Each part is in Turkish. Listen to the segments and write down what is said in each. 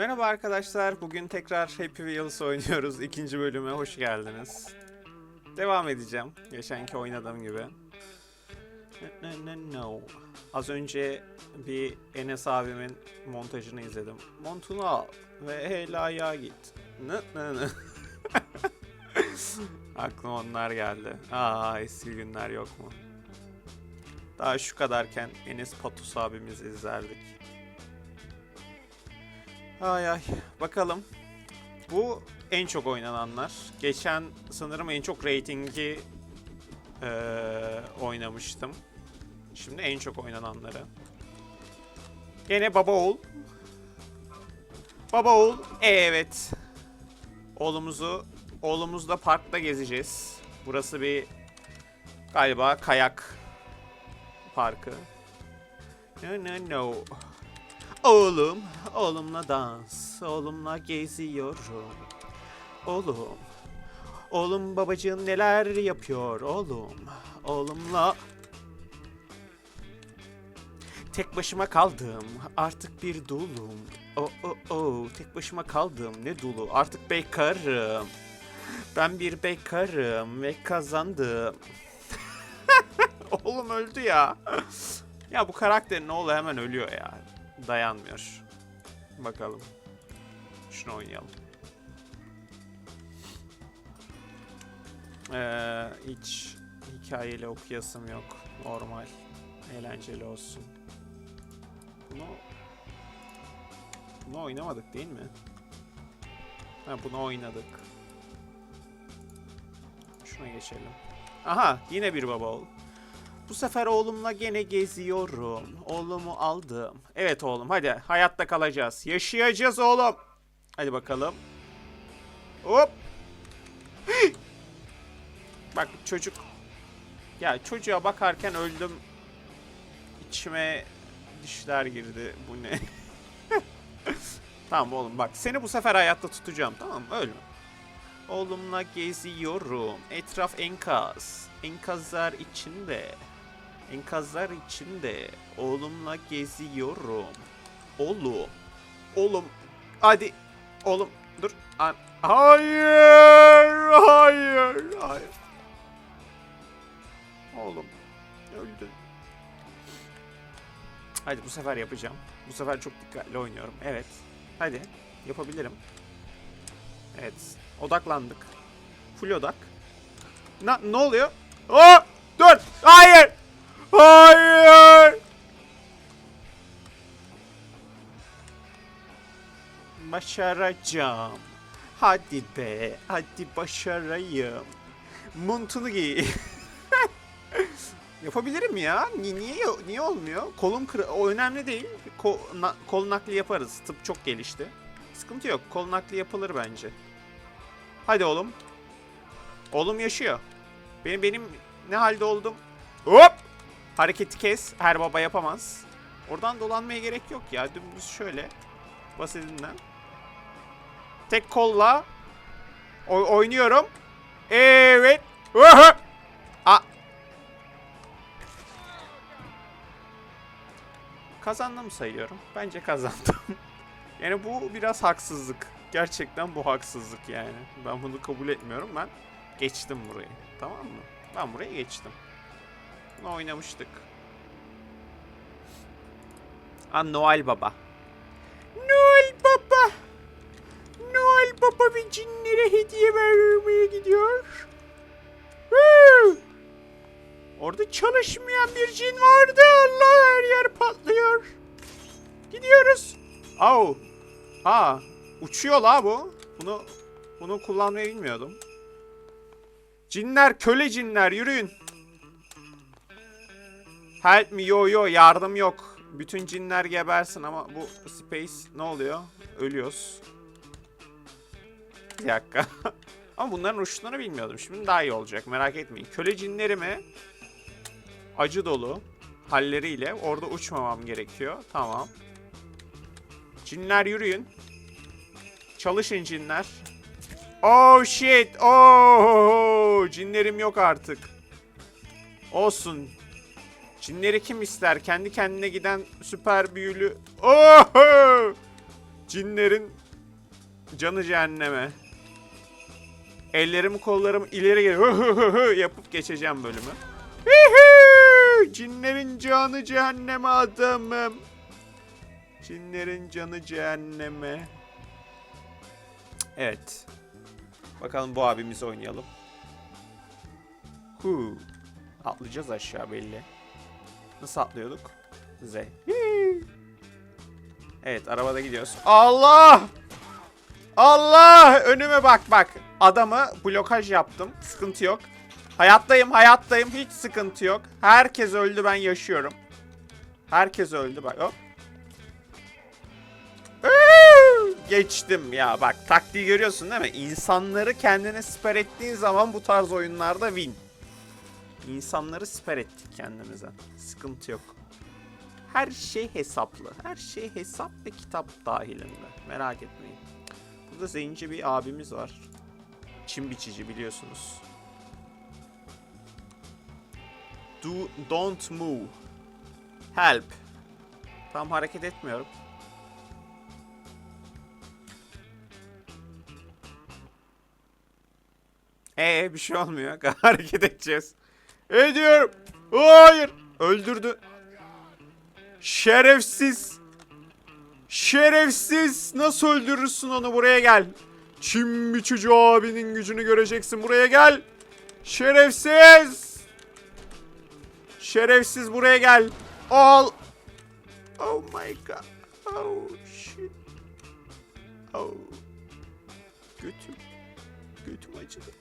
Merhaba arkadaşlar. Bugün tekrar Happy Wheels oynuyoruz. İkinci bölüme hoş geldiniz. Devam edeceğim. Geçenki oynadığım gibi. No, no, no. Az önce bir Enes abimin montajını izledim. Montunu al ve helaya git. Nı nı nı. Aklıma onlar geldi. Aa eski günler yok mu? Daha şu kadarken Enes Patus abimizi izlerdik. Ay ay. Bakalım. Bu en çok oynananlar. Geçen sanırım en çok reytingi eee, oynamıştım. Şimdi en çok oynananları. Gene baba oğul. Baba oğul. Evet. Oğlumuzu oğlumuzla parkta gezeceğiz. Burası bir galiba kayak parkı. No no no. Oğlum, oğlumla dans, oğlumla geziyorum. Oğlum, oğlum babacığım neler yapıyor oğlum. Oğlumla tek başıma kaldım, artık bir dulum. O o o, tek başıma kaldım, ne dulu, artık bekarım. Ben bir bekarım ve kazandım. Oğlum öldü ya. ya bu karakterin oğlu hemen ölüyor ya dayanmıyor. Bakalım. Şunu oynayalım. Ee, hiç hikayeli okuyasım yok. Normal. Eğlenceli olsun. Bunu bunu oynamadık değil mi? Ha bunu oynadık. Şuna geçelim. Aha yine bir baba oğul. Bu sefer oğlumla gene geziyorum. Oğlumu aldım. Evet oğlum hadi hayatta kalacağız. Yaşayacağız oğlum. Hadi bakalım. Hop. Bak çocuk. Ya çocuğa bakarken öldüm. İçime dişler girdi. Bu ne? tamam oğlum bak seni bu sefer hayatta tutacağım tamam mı? Ölme. Oğlumla geziyorum. Etraf enkaz. Enkazlar içinde. Enkazlar içinde. Oğlumla geziyorum. Oğlum. Oğlum. Hadi. Oğlum. Dur. Hayır. Hayır. Hayır. Oğlum. Öldü. Hadi bu sefer yapacağım. Bu sefer çok dikkatli oynuyorum. Evet. Hadi. Yapabilirim. Evet. Odaklandık. Full odak. Na, ne oluyor? Aa! Dur! Hayır! Hayır! Başaracağım. Hadi be. Hadi başarayım. Montunu giy. Yapabilirim ya. Ni- Niye niye olmuyor? Kolum kır o önemli değil. Ko- na- kol nakli yaparız. Tıp çok gelişti. Sıkıntı yok. Kol nakli yapılır bence. Hadi oğlum. Oğlum yaşıyor. Benim benim ne halde oldum? Hop! Hareketi kes. Her baba yapamaz. Oradan dolanmaya gerek yok ya. Dümdüz şöyle. Basitinden. Tek kolla oy- oynuyorum. Evet. Oha! A Kazandım sayıyorum. Bence kazandım. yani bu biraz haksızlık. Gerçekten bu haksızlık yani. Ben bunu kabul etmiyorum. Ben geçtim burayı. Tamam mı? Ben buraya geçtim. Oynamıştık. Ha Noel Baba. Noel Baba. Noel Baba bir cinlere hediye vermeye gidiyor. Orada çalışmayan bir cin vardı. Allah her yer patlıyor. Gidiyoruz. Au. Aa, uçuyor la bu. Bunu bunu kullanmayı bilmiyordum. Cinler, köle cinler yürüyün. Help me yo yo yardım yok. Bütün cinler gebersin ama bu space ne oluyor? Ölüyoruz. Bir dakika. ama bunların uçtuğunu bilmiyordum. Şimdi daha iyi olacak merak etmeyin. Köle cinlerimi acı dolu halleriyle orada uçmamam gerekiyor. Tamam. Cinler yürüyün. Çalışın cinler. Oh shit. Oh cinlerim yok artık. Olsun. Cinleri kim ister? Kendi kendine giden süper büyülü. Oh! Cinlerin canı cehenneme. Ellerimi kollarımı ileri geri yapıp geçeceğim bölümü. Cinlerin canı cehenneme adamım. Cinlerin canı cehenneme. Evet. Bakalım bu abimizi oynayalım. Hu. Atlayacağız aşağı belli. Nasıl atlıyorduk? Hii. Evet arabada gidiyoruz. Allah! Allah! Önüme bak bak. Adamı blokaj yaptım. Sıkıntı yok. Hayattayım hayattayım. Hiç sıkıntı yok. Herkes öldü ben yaşıyorum. Herkes öldü bak. Hop. Geçtim ya bak taktiği görüyorsun değil mi? İnsanları kendine siper ettiğin zaman bu tarz oyunlarda win. İnsanları siper ettik kendimize. Sıkıntı yok. Her şey hesaplı. Her şey hesap ve kitap dahilinde. Merak etmeyin. Burada zenci bir abimiz var. Çim biçici biliyorsunuz. Do, don't move. Help. Tam hareket etmiyorum. Ee bir şey olmuyor. hareket edeceğiz. Ediyorum. Hayır. Öldürdü. Şerefsiz. Şerefsiz. Nasıl öldürürsün onu? Buraya gel. Çin biçici abinin gücünü göreceksin. Buraya gel. Şerefsiz. Şerefsiz buraya gel. Al. Oh my god. Oh shit. Oh. Götüm. Götüm acıdı.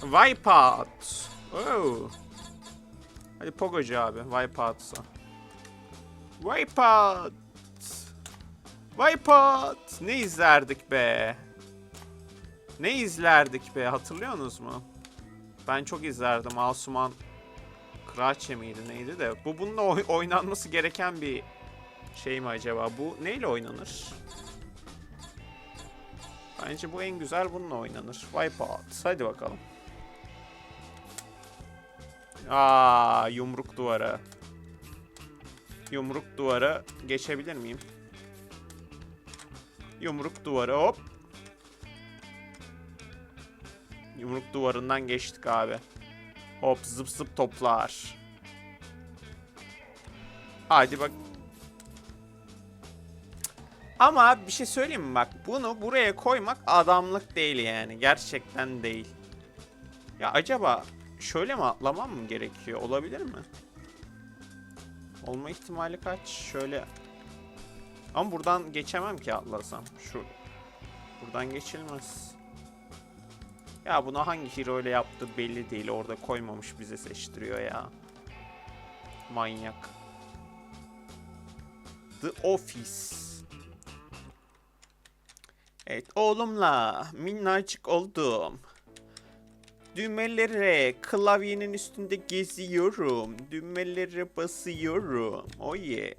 Wipeout. Oh. Hadi Pogocu abi. Wipeout'sa. Wipeout. Wipeout. Ne izlerdik be? Ne izlerdik be? Hatırlıyorsunuz mu? Ben çok izlerdim. Asuman Kraçe miydi neydi de. Bu bununla oy- oynanması gereken bir şey mi acaba? Bu neyle oynanır? Bence bu en güzel bununla oynanır. Wipeout. Hadi bakalım. Aa, yumruk duvara. Yumruk duvara geçebilir miyim? Yumruk duvara hop. Yumruk duvarından geçtik abi. Hop zıp zıp toplar. Hadi bak. Ama bir şey söyleyeyim mi bak bunu buraya koymak adamlık değil yani gerçekten değil. Ya acaba şöyle mi atlamam mı gerekiyor olabilir mi? Olma ihtimali kaç? Şöyle. Ama buradan geçemem ki atlasam. Şu. Buradan geçilmez. Ya bunu hangi hero ile yaptı belli değil. Orada koymamış bize seçtiriyor ya. Manyak. The Office. Evet oğlumla minnacık oldum. Düğmelere klavyenin üstünde geziyorum. Düğmelere basıyorum. Oh yeah.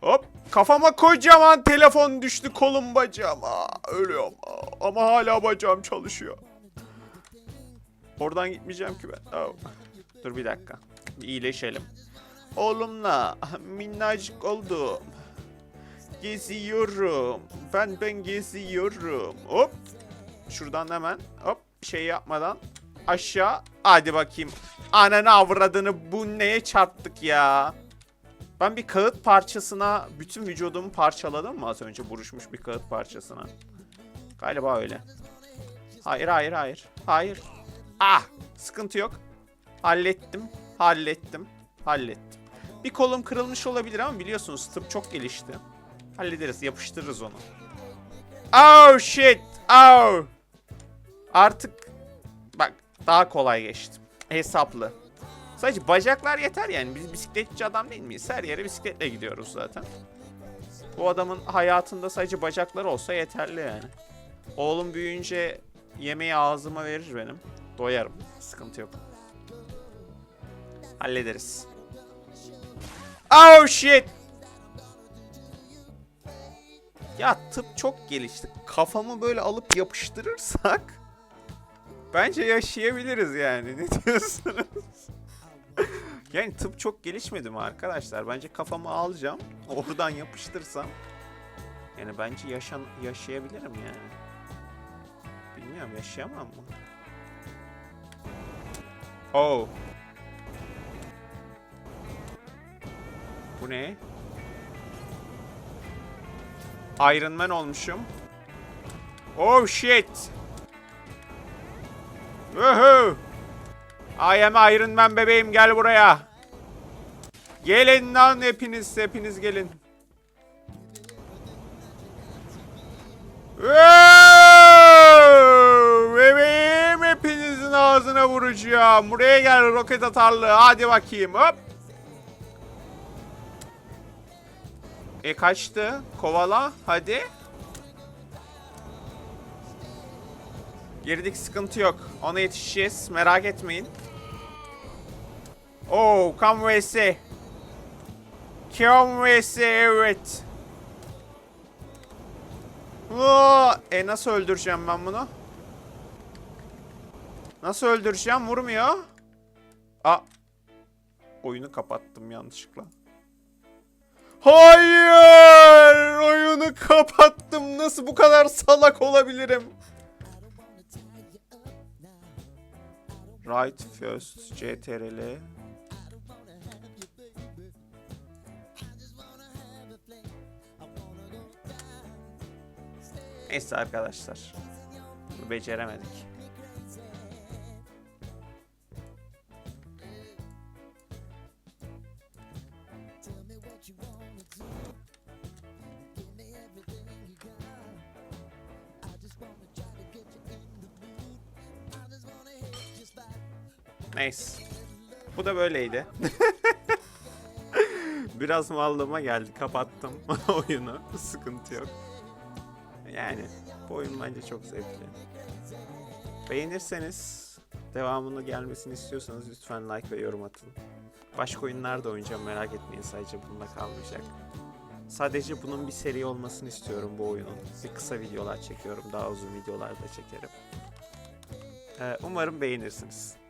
Hop kafama kocaman telefon düştü kolum bacağıma. Ölüyorum ama hala bacağım çalışıyor. Oradan gitmeyeceğim ki ben. Oh. Dur bir dakika. Bir iyileşelim. Oğlumla minnacık oldum. Geziyorum. Ben ben geziyorum. Hop. Şuradan hemen hop şey yapmadan aşağı. Hadi bakayım. Ananı avradını bu neye çarptık ya? Ben bir kağıt parçasına bütün vücudumu parçaladım mı az önce buruşmuş bir kağıt parçasına? Galiba öyle. Hayır hayır hayır. Hayır. Ah sıkıntı yok. Hallettim. Hallettim. Hallettim. Bir kolum kırılmış olabilir ama biliyorsunuz tıp çok gelişti. Hallederiz yapıştırırız onu. Oh shit. Oh. Artık bak daha kolay geçtim. Hesaplı. Sadece bacaklar yeter yani. Biz bisikletçi adam değil miyiz? Her yere bisikletle gidiyoruz zaten. Bu adamın hayatında sadece bacakları olsa yeterli yani. Oğlum büyüyünce yemeği ağzıma verir benim. Doyarım. Sıkıntı yok. Hallederiz. Oh shit. Ya tıp çok gelişti. Kafamı böyle alıp yapıştırırsak bence yaşayabiliriz yani. Ne diyorsunuz? Yani tıp çok gelişmedi mi arkadaşlar? Bence kafamı alacağım. Oradan yapıştırsam. Yani bence yaşan yaşayabilirim yani. Bilmiyorum yaşayamam mı? Oh. Bu ne? Iron Man olmuşum. Oh shit. Woohoo. I am Iron Man bebeğim gel buraya. Gelin lan hepiniz hepiniz gelin. Wow! Bebeğim hepinizin ağzına vuracağım. Buraya gel roket atarlı. Hadi bakayım hop. E kaçtı? Kovala hadi. Geridik sıkıntı yok. Ona yetişeceğiz. Merak etmeyin. Oh, come vs. Come vs evet. Oo, e nasıl öldüreceğim ben bunu? Nasıl öldüreceğim? Vurmuyor. A. Oyunu kapattım yanlışlıkla. Hayır! Oyunu kapattım. Nasıl bu kadar salak olabilirim? Right first CTRL. Neyse arkadaşlar. Beceremedik. Neyse. Bu da böyleydi. Biraz mallığıma geldi. Kapattım oyunu. Sıkıntı yok. Yani bu oyun bence çok zevkli. Beğenirseniz devamını gelmesini istiyorsanız lütfen like ve yorum atın. Başka oyunlar da oynayacağım merak etmeyin sadece bununla kalmayacak. Sadece bunun bir seri olmasını istiyorum bu oyunun. Bir kısa videolar çekiyorum. Daha uzun videolar da çekerim. Ee, umarım beğenirsiniz.